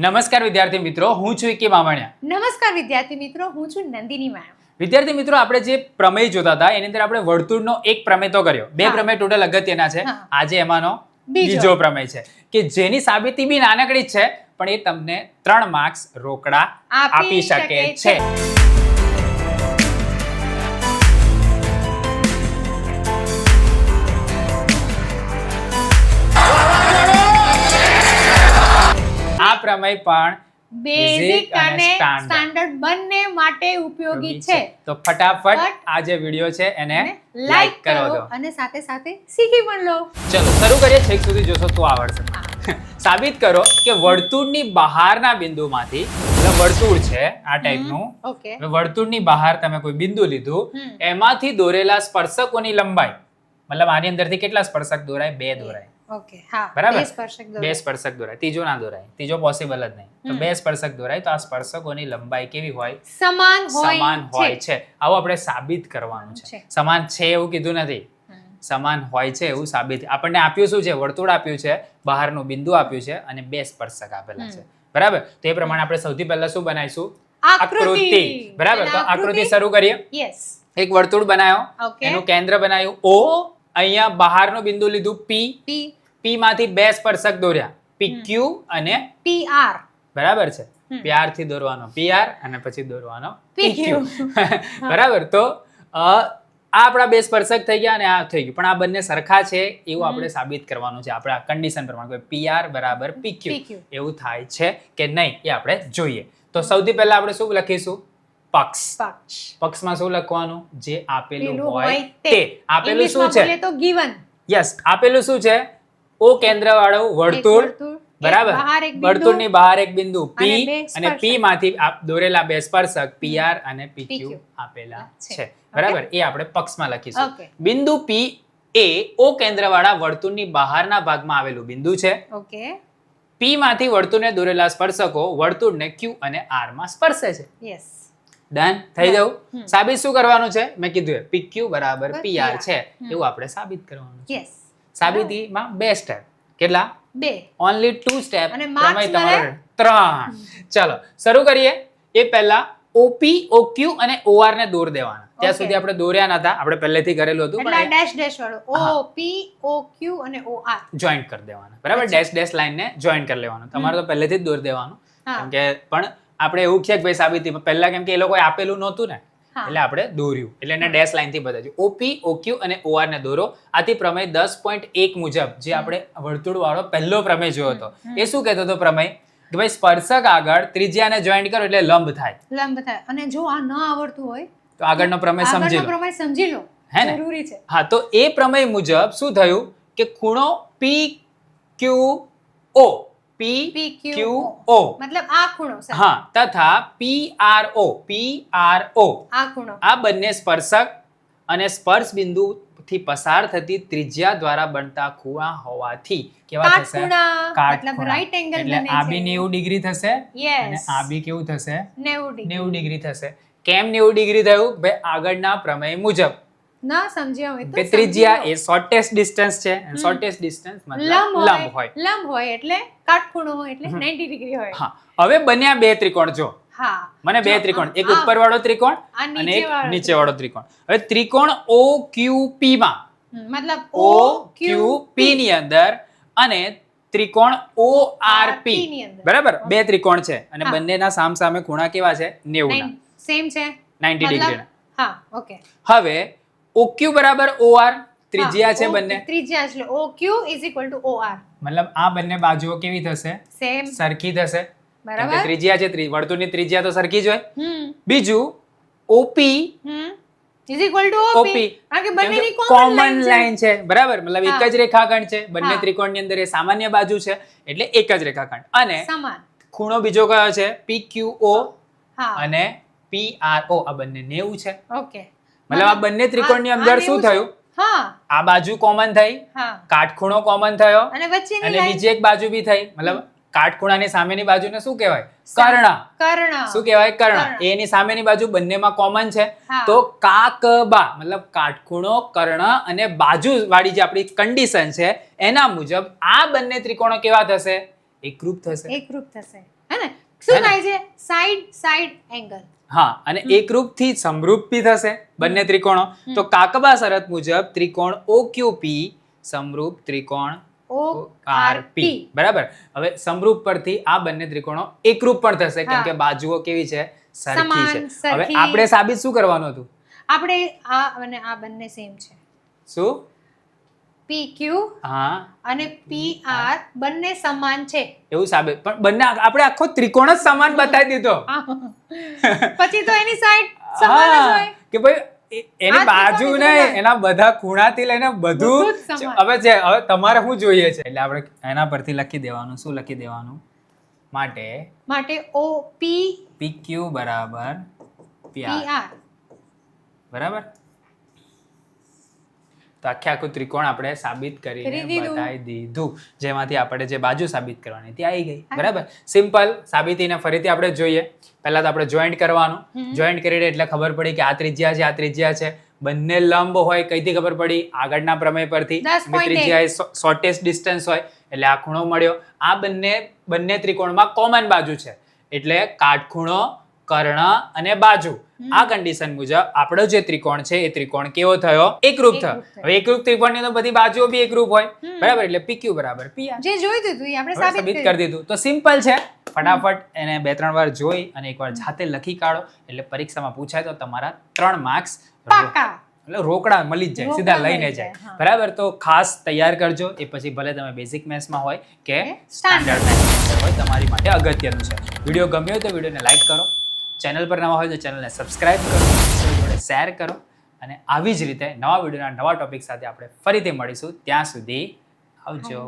નમસ્કાર વિદ્યાર્થી મિત્રો હું છું કે મામણિયા નમસ્કાર વિદ્યાર્થી મિત્રો હું છું નંદિની મેમ વિદ્યાર્થી મિત્રો આપણે જે પ્રમેય જોતા હતા એની અંદર આપણે વર્તુળનો એક પ્રમેય તો કર્યો. બે. પ્રમેય ટોટલ અગત્યના છે. આજે એમાંનો બીજો. પ્રમેય છે. કે જેની સાબિતી બી નાનકડી જ છે પણ એ તમને ત્રણ માર્ક્સ રોકડા આપી શકે છે. પ્રમેય પણ બેઝિક અને સ્ટાન્ડર્ડ બંને માટે ઉપયોગી છે. તો ફટાફટ આ જે વિડિયો છે એને લાઈક કરો દો અને સાથે સાથે શીખી પણ લો. ચલો શરૂ કરીએ છેક સુધી જોશો તો આવડશે. સાબિત કરો કે વર્તુળની બહારના બિંદુમાંથી એટલે વર્તુળ છે આ ટાઈપનું ઓકે. વર્તુળની બહાર તમે કોઈ બિંદુ લીધું એમાંથી દોરેલા સ્પર્શકોની લંબાઈ મતલબ આની અંદરથી કેટલા સ્પર્શક દોરાય? બે. દોરાય. ઓકે હા બરાબર? બે સ્પર્શક દોરાય. ત્રીજો ના દોરાય. ત્રીજો પોસિબલ જ નહીં. તો બે સ્પર્શક દોરાય. તો આ સ્પર્શકોની લંબાઈ કેવી હોય? સમાન હોય સમાન હોય છે. આવું આપણે સાબિત કરવાનું છે. સમાન છે એવું કીધું નથી. સમાન હોય છે એવું સાબિત. આપણને આપ્યું શું છે? વર્તુળ આપ્યું છે. બહારનું બિંદુ આપ્યું છે અને બે સ્પર્શક આપેલા છે. બરાબર? તો એ પ્રમાણે આપણે સૌથી પહેલા શું બનાવીશું? આકૃતિ. બરાબર? તો આકૃતિ? શરૂ કરીએ. યસ એક વર્તુળ બનાવ્યો. એનું કેન્દ્ર બનાવ્યું. ઓ અહીંયા બહારનું બિંદુ લીધું પી પી પી માંથી બે સ્પર્શક દોર્યા. પી ક્યુ અને પી આર બરાબર છે? પીઆરથી દોરવાનો. પીઆર અને પછી દોરવાનો પી ક્યુ બરાબર? તો આ આપણા બે સ્પર્શક થઈ ગયા અને આ થઈ ગયું. પણ આ બંને સરખા છે એવું આપણે સાબિત કરવાનું છે. આપણે કન્ડિશન પ્રમાણે પીઆર બરાબર પીક્યુ. એવું થાય છે કે નહીં એ આપણે જોઈએ. તો સૌથી પહેલા આપણે શું લખીશું? પક્ષ. પક્ષ. પક્ષમાં શું લખવાનું? જે આપેલું હોય તે. આપેલું શું છે? તો given. યસ આપેલું શું છે? ઓ કેન્દ્ર વાળું વર્તુળ વર્તુળ, બરાબર? બહારની બહાર એક બિંદુ પી અને પી માંથી દોરેલા બે સ્પર્શક પીઆર અને. પીક્યુ આપેલા છે. બરાબર? એ આપણે પક્ષમાં લખીશું. બિંદુ પી એ ઓ કેન્દ્રવાળા વર્તુળની બહારના ભાગમાં આવેલું બિંદુ છે. ઓકે. પી માંથી વર્તુળને દોરેલા સ્પર્શકો વર્તુળને ક્યુ અને આરમાં સ્પર્શે છે. યસ. ડન? થઈ જવું સાબિત શું કરવાનું છે? મેં કીધું પીક્યુ બરાબર પીઆર. છે. એવું આપણે સાબિત કરવાનું છે. યસ. સાબિતીમાં બે સ્ટેપ કેટલા? બે. ઓનલી ટુ સ્ટેપ અને માર્ક્સ મળે? ત્રણ. ચાલો શરૂ કરીએ. એ પહેલા ઓપી ઓક્યુ અને ઓઆર ને દોર દેવાના. ત્યાં સુધી આપણે દોર્યા નતા આપણે પહેલેથી કરેલું હતું એટલે ડેશ ડેશ વાળો. ઓ પી ઓ ક્યુ અને ઓ આર જોઈન્ટ કરી દેવાના. બરાબર. ડેશ ડેશ લાઈન ને જોઈન્ટ કરી લેવાનું. તમારે તો પહેલેથી જ દોર દેવાનું. કેમ કે પણ આપણે એવું છે કે ભાઈ સાબિતી પહેલા કેમ કે એ લોકોએ આપેલું નહોતું ને. એટલે આપણે દોર્યું. એટલે એને ડેશ લાઈનથી બતાવ્યું. ઓપી ઓક્યુ અને ઓઆર ને દોરો. આથી પ્રમેય દસ પોઈન્ટ એક મુજબ જે આપણે વર્તુળ વાળો પહેલો પ્રમેય જોયો હતો. એ શું કહેતો હતો પ્રમેય? કે ભાઈ સ્પર્શક આગળ ત્રિજ્યાને જોઈન્ટ કરો એટલે લંબ થાય. લંબ થાય. અને જો આ ન આવડતું હોય તો આગળનો પ્રમેય સમજી લો. પ્રમેય સમજી લો. હે ને? જરૂરી છે. હા તો એ પ્રમેય મુજબ શું થયું? કે ખૂણો પી ક્યુ ઓ પી ક્યુ ઓ મતલબ આ ખૂણો હા તથા P R O P R O આ ખૂણો. આ બંને સ્પર્શક અને સ્પર્શ બિંદુથી પસાર થતી ત્રિજ્યા દ્વારા બનતા ખૂણા હોવાથી કેવા થશે? મતલબ રાઈટ એંગલ એટલે આ બી નેવું ડિગ્રી થશે? અને આ બી કેવું થશે? 90 ડિગ્રી. નેવું ડિગ્રી થશે. કેમ નેવું ડિગ્રી થયું? ભાઈ આગળના પ્રમેય મુજબ. ના સમજ્યા હોય તો ત્રિજ્યા એ શોર્ટેસ્ટ ડિસ્ટન્સ છે. શોર્ટેસ્ટ ડિસ્ટન્સ મતલબ લંબ હોય લંબ હોય. એટલે કાટખૂણો હોય એટલે 90 ડિગ્રી હોય. હા. હવે બન્યા બે ત્રિકોણ જો. હા. મને બે ત્રિકોણ. એક ઉપર વાળો ત્રિકોણ અને એક નીચે વાળો ત્રિકોણ. હવે ત્રિકોણ ઓ ક્યુ પી માં. મતલબ ઓ ક્યુ પી ની અંદર અને ત્રિકોણ ઓ આર પી બરાબર? બે ત્રિકોણ છે. અને બંનેના સામ સામે ખૂણા કેવા છે? નેવું ના સેમ છે. નાઇન્ટી મતલબ ડિગ્રી હા ઓકે હવે ઓક્યુ બરાબર ઓઆર ત્રિજ્યા છે બંને. ત્રિજ્યા એટલે O Q is equal to O મતલબ આ બંને બાજુઓ કેવી થશે? સેમ સરખી થશે. બરાબર. ત્રિજ્યા છે વર્તુળની ત્રિજ્યા તો સરખી જ હોય. બીજું OP is equal to OP કારણ કે બંનેની કોમન લાઈન લાઈન છે. બરાબર? મતલબ એક જ રેખાખંડ છે. બંને ત્રિકોણની અંદર એ સામાન્ય બાજુ છે એટલે એક જ રેખાખંડ. અને સમાન. ખૂણો બીજો કયો છે? પી ક્યુ ઓ અને પી આર ઓ આ બંને નેવું છે. ઓકે મતલબ આ બંને ત્રિકોણની અંદર શું થયું? હા. આ બાજુ કોમન થઈ કાટખૂણો કોમન થયો અને બીજી એક બાજુ બી થઈ. મતલબ કાટખૂણાની સામેની બાજુને શું કહેવાય? કર્ણ. કર્ણ. શું કહેવાય? કર્ણ. એની સામેની બાજુ બંનેમાં કોમન છે. તો કાકબા મતલબ કાટખૂણો કર્ણ અને બાજુ વાળી જે આપણી કન્ડિશન છે એના મુજબ આ બંને ત્રિકોણો કેવા થશે? એકરૂપ થશે. એકરૂપ થશે. હે ને? શું થાય છે? સાઈડ સાઈડ એંગલ હા અને એકરૂપથી સમરૂપ પી થશે બંને ત્રિકોણો. તો કાકબા શરત મુજબ ત્રિકોણ ઓક્યુપી સમરૂપ ત્રિકોણ ઓ આર પી બરાબર? હવે સમરૂપ પરથી આ બંને ત્રિકોણો એકરૂપ પણ થશે. કેમ કે બાજુઓ કેવી છે? સરખી છે. હવે આપણે સાબિત શું કરવાનું હતું? આપણે આ અને આ બંને સેમ છે. શું? પી ક્યુ હા. અને પી આર બંને સમાન છે. એવું સાબિત. પણ બંને આપણે આખો ત્રિકોણ જ સમાન બતાવી દીધો. પછી તો એની સાઈડ સમાન જ હોય. કે ભાઈ એની બાજુ ને એના બધા ખૂણાથી લઈને બધું હવે છે હવે તમારે શું જોઈએ છે? એટલે આપણે એના પરથી લખી દેવાનું. શું લખી દેવાનું? માટે માટે ઓ પી PQ બરાબર પી આર બરાબર? તો આખે આખું ત્રિકોણ આપણે સાબિત કરીને કરી. બતાવી દીધું. જેમાંથી આપણે જે બાજુ સાબિત કરવાની હતી આવી ગઈ. બરાબર? સિમ્પલ સાબિતીને ફરીથી આપણે જોઈએ. પહેલા તો આપણે જોઈન્ટ કરવાનું. જોઈન્ટ કરીને એટલે ખબર પડી કે આ ત્રિજ્યા છે આ ત્રિજ્યા છે. બંને લંબ હોય કઈથી ખબર પડી? આગળના પ્રમેય પરથી. ત્રિજ્યા એ શોર્ટેસ્ટ ડિસ્ટન્સ હોય એટલે આ ખૂણો મળ્યો. આ બંને બંને ત્રિકોણમાં કોમન બાજુ છે. એટલે કાટખૂણો કર્ણ અને બાજુ. આ કન્ડિશન મુજબ આપણો જે ત્રિકોણ છે એ ત્રિકોણ કેવો થયો? એકરૂપ થયો. હવે એકરૂપ ત્રિકોણની તો બધી બાજુઓ બી એકરૂપ હોય. બરાબર? એટલે PQ બરાબર. PR જે જોઈ દીધું આપણે સાબિત કરી દીધું. તો સિમ્પલ છે. ફટાફટ એને બે ત્રણ વાર જોઈ અને એકવાર જાતે લખી કાઢો. એટલે પરીક્ષામાં પૂછાય તો તમારા ત્રણ માર્ક્સ પાકા. એટલે રોકડા મળી જ જાય સીધા લઈને જાય, બરાબર? તો ખાસ તૈયાર કરજો. એ પછી ભલે તમે બેઝિક મેથ્સમાં હોય કે સ્ટાન્ડર્ડ મેથ્સમાં હોય તમારી માટે અગત્યનું છે. વીડિયો ગમ્યો તો વિડીયોને લાઈક કરો. ચેનલ પર નવા હોય તો ચેનલને સબસ્ક્રાઇબ કરો જોડે શેર કરો અને આવી જ રીતે નવા વિડીયોના નવા ટોપિક સાથે આપણે ફરીથી મળીશું. ત્યાં સુધી આવજો.